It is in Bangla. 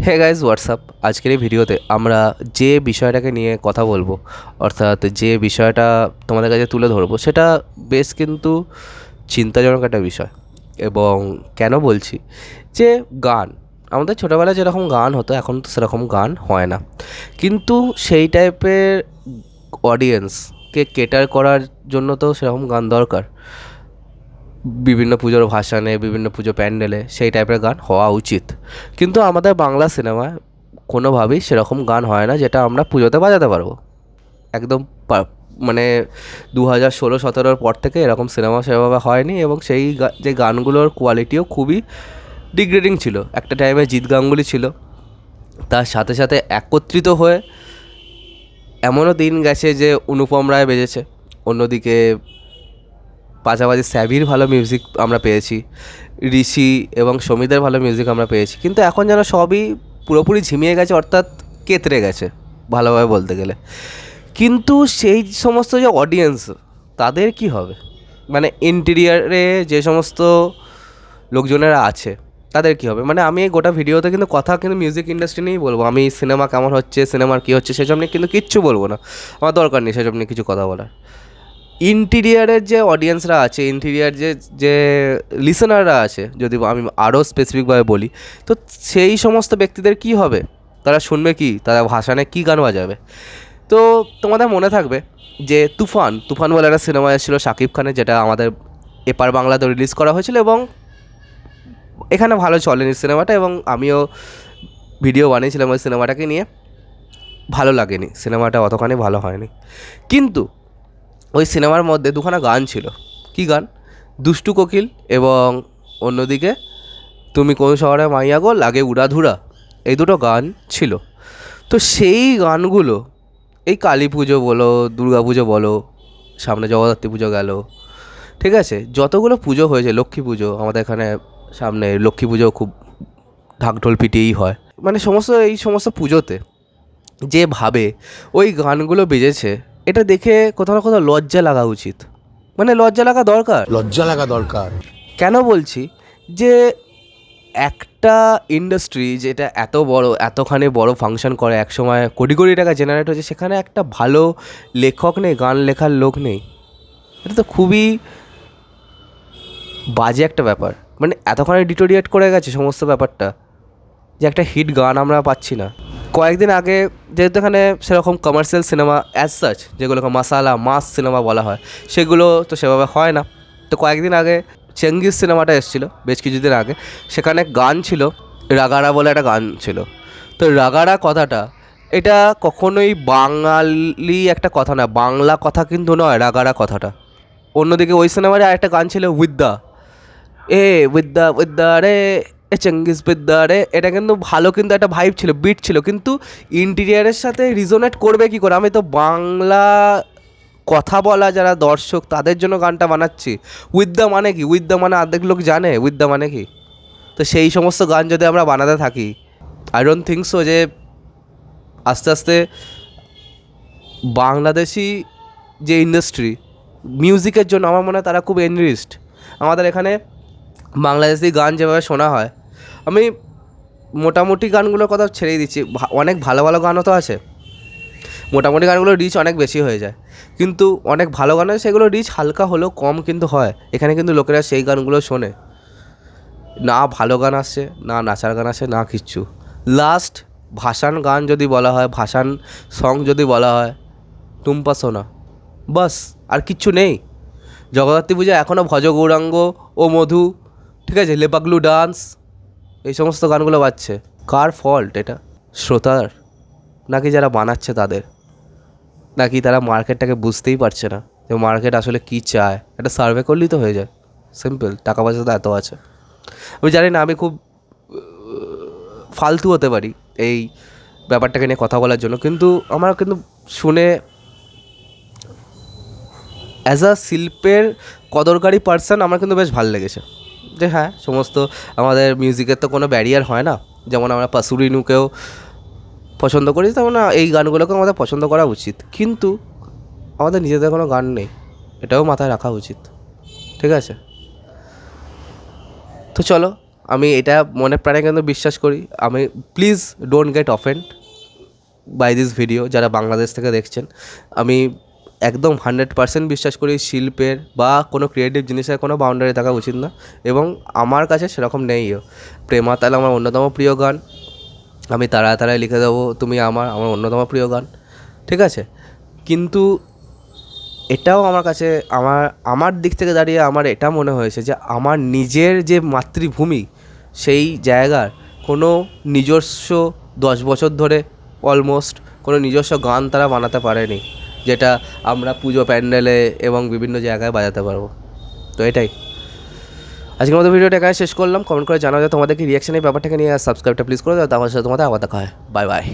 হে গাইজ হোয়াটসঅ্যাপ আজকের এই ভিডিওতে আমরা যে বিষয়টাকে নিয়ে কথা বলব, অর্থাৎ যে বিষয়টা তোমাদের কাছে তুলে ধরবো, সেটা বেশ কিন্তু চিন্তাজনক একটা বিষয়। এবং কেন বলছি? যে গান, আমাদের ছোটোবেলায় যেরকম গান হতো, এখন তো সেরকম গান হয় না। কিন্তু সেই টাইপের অডিয়েন্সকে কেটার করার জন্য তো সেরকম গান দরকার। বিভিন্ন পুজোর ভাসানে বিভিন্ন পুজো প্যান্ডেলে, সেই টাইপের গান হওয়া উচিত। কিন্তু আমাদের বাংলা সিনেমায় কোনোভাবেই সেরকম গান হয় না যেটা আমরা পুজোতে বাজাতে পারব। একদম মানে দু হাজার ষোলো, সতেরোর পর থেকে এরকম সিনেমা সেভাবে হয়নি এবং সেই যে গানগুলোর কোয়ালিটিও খুবই ডিগ্রেডিং ছিল। একটা টাইমে জিৎ গাঙ্গুলি ছিল। তার সাথে সাথে একত্রিত হয়ে এমনও দিন গেছে যে অনুপম রায় বেজেছে। অন্যদিকে পাশাপাশি স্যাভির ভালো মিউজিক আমরা পেয়েছি, ঋষি এবং সমিতের ভালো মিউজিক আমরা পেয়েছি। কিন্তু এখন যেন সবই পুরোপুরি ঝিমিয়ে গেছে, অর্থাৎ কেতরে গেছে, ভালোভাবে বলতে গেলে। কিন্তু সেই সমস্ত যে অডিয়েন্স তাদের কি হবে? মানে ইন্টেরিয়ারে যে সমস্ত লোকজনেরা আছে, তাদের কী হবে? মানে আমি এই গোটা ভিডিওতে কিন্তু কথা, কিন্তু মিউজিক ইন্ডাস্ট্রি নিয়েই বলব। আমি সিনেমা কেমন হচ্ছে সিনেমার কী হচ্ছে, সেসব নিয়ে কিন্তু কিচ্ছু বলব না। আমার দরকার নেই সেসব নিয়ে কিছু কথা বলার। ইন্টিরিয়ারের যে অডিয়েন্সরা আছে ইন্টিরিয়ার যে যে লিসেনাররা আছে, যদি আমি আরও স্পেসিফিকভাবে বলি, তো সেই সমস্ত ব্যক্তিদের কি হবে? তারা শুনবে কি? তারা ভাসানে কী গান বাজাবে? তো তোমাদের মনে থাকবে যে তুফান তুফান বলে একটা সিনেমা এসেছিল শাকিব খানের, যেটা আমাদের এপার বাংলাতে রিলিজ করা হয়েছিল এবং এখানে ভালো চলেনি সিনেমাটা এবং আমিও ভিডিও বানিয়েছিলাম ওই সিনেমাটাকে নিয়ে। ভালো লাগেনি সিনেমাটা অতখানি ভালো হয়নি। কিন্তু ওই সিনেমার মধ্যে দুখানা গান ছিল। কী গান? দুষ্টু কোকিল এবং অন্যদিকে তুমি কোন শহরে মাইয়া গো? লাগে উড়াধুরা। এই দুটো গান ছিল। তো সেই গানগুলো, এই কালী পুজো বলো, দুর্গা পুজো বলো, সামনে জগদ্ধাত্রী পুজো গেল, ঠিক আছে? যতগুলো পুজো হয়েছে, লক্ষ্মী পুজো, আমাদের এখানে সামনে লক্ষ্মী পুজো খুব ঢাকঢোল পিটিয়েই হয়। মানে সমস্ত, এই সমস্ত পুজোতে যেভাবে ওই গানগুলো বেজেছে এটা দেখে কোথাও না কোথাও লজ্জা লাগা উচিত। মানে লজ্জা লাগা দরকার। লজ্জা লাগা দরকার। কেন বলছি? যে একটা ইন্ডাস্ট্রি যেটা এত বড় এতখানি বড় ফাংশন করে একসময় কোটি কোটি টাকা জেনারেট হচ্ছে সেখানে একটা ভালো লেখক নেই গান লেখার লোক নেই। এটা তো খুবই বাজে একটা ব্যাপার। মানে এতখানি ডিটোরিয়েট করে গেছে সমস্ত ব্যাপারটা যে একটা হিট গান আমরা পাচ্ছি না। কয়েকদিন আগে যেহেতু এখানে সেরকম কমার্শিয়াল সিনেমা অ্যাজ সাচ যেগুলোকে মাসালা মাস সিনেমা বলা হয়, সেগুলো তো সেভাবে হয় না। তো কয়েকদিন আগে চেঙ্গিস সিনেমাটা এসেছিল, বেশ কিছুদিন আগে। সেখানে গান ছিল, রাগারা বলে একটা গান ছিল। তো রাগারা কথাটা, এটা কখনোই বাঙালি একটা কথা না, বাংলা কথা কিন্তু নয়, রাগারা কথাটা। অন্যদিকে ওই সিনেমার আরেকটা গান ছিল উইদ্যা এ উইদ্যা উইদ্যা রে এ চেঙ্গিস বিদ্যা রে এটা কিন্তু ভালো কিন্তু একটা ভাইব ছিল বিট ছিল, কিন্তু ইন্টিরিয়ারের সাথে রিজোনেট করবে কি করে? আমি তো বাংলা কথা বলা যারা দর্শক, তাদের জন্য গানটা বানাচ্ছি। উইদ্যা মানে কি? উইদ্যা মানে অর্ধেক লোক জানে উইদ্যা মানে কি? তো সেই সমস্ত গান যদি আমরা বানাতে থাকি আই ডোন্ট থিঙ্ক সো যে আস্তে আস্তে বাংলাদেশি যে ইন্ডাস্ট্রি মিউজিকের জন্য আমার মনে হয় তারা খুব এনরিস্ট আমাদের এখানে বাংলাদেশি গান যেভাবে শোনা হয় আমি মোটামুটি গানগুলোর কথা ছেড়েই দিচ্ছি। অনেক ভালো ভালো গানও তো আছে। মোটামুটি গানগুলোর রিচ অনেক বেশি হয়ে যায়। কিন্তু অনেক ভালো গান আছে সেগুলো রিচ হালকা হলেও কম কিন্তু হয়। এখানে কিন্তু লোকেরা সেই গানগুলো শোনে। না ভালো গান আসছে, না নাচার গান আসে না কিচ্ছু। লাস্ট ভাসান গান যদি বলা হয়, ভাসান সং যদি বলা হয়, টুম্পা সোনা। বাস, আর কিচ্ছু নেই। জগদ্ধাত্রী পূজা এখনও ভজ গৌরাঙ্গ ও মধু, ঠিক আছে? লেপাগলু ডান্স এই সমস্ত গানগুলো বাজছে। কার ফল্ট এটা? শ্রোতার? নাকি যারা বানাচ্ছে তাদের? নাকি তারা মার্কেটটাকে বুঝতেই পারছে না যে মার্কেট আসলে কী চায়? একটা সার্ভে করলেই তো হয়ে যায়। সিম্পল টাকা পয়সা তো এত আছে। আমি জানি না, আমি খুব ফালতু হতে পারি এই ব্যাপারটাকে নিয়ে কথা বলার জন্য। কিন্তু আমার কিন্তু শুনে অ্যাজ আ শিল্পের কদরকারী পার্সন আমার কিন্তু বেশ ভালো লেগেছে। যে হ্যাঁ। সমস্ত আমাদের মিউজিকের তো কোনো ব্যারিয়ার হয় না। যেমন আমরা পাসুরিনুকেও পছন্দ করি, তেমন এই গানগুলোকেও আমাদের পছন্দ করা উচিত। কিন্তু আমাদের নিজেদের কোনো গান নেই। এটাও মাথায় রাখা উচিত। ঠিক আছে? তো চলো, আমি এটা মনে প্রাণে কিন্তু বিশ্বাস করি। আমি please don't get offend by this video যারা বাংলাদেশ থেকে দেখছেন। আমি একদম হান্ড্রেড পার্সেন্ট বিশ্বাস করি শিল্পের বা কোনো ক্রিয়েটিভ জিনিসের কোনো বাউন্ডারি থাকা উচিত না এবং আমার কাছে সেরকম নেইও প্রেমা তাহলে আমার অন্যতম প্রিয় গান। আমি তারা লিখে দেবো, তুমি আমার আমার অন্যতম প্রিয় গান। ঠিক আছে? কিন্তু এটাও আমার কাছে, আমার আমার দিক থেকে দাঁড়িয়ে আমার এটা মনে হয়েছে যে আমার নিজের যে মাতৃভূমি সেই জায়গার কোনো নিজস্ব দশ বছর ধরে অলমোস্ট কোনো নিজস্ব গান তারা বানাতে পারেনি। যেটা আমরা পুজো প্যান্ডেলে এবং বিভিন্ন জায়গায় বাজাতে পারব। তো এটাই। আজকের মতো ভিডিওটা এখানে শেষ করলাম। কমেন্ট করে জানাও যে তোমাদেরকে কি ব্যাপারটাকে নিয়ে সাবস্ক্রাইবটা প্লিজ করে দাও। তোমার সাথে তোমাদের আবার দেখা হয়। Bye bye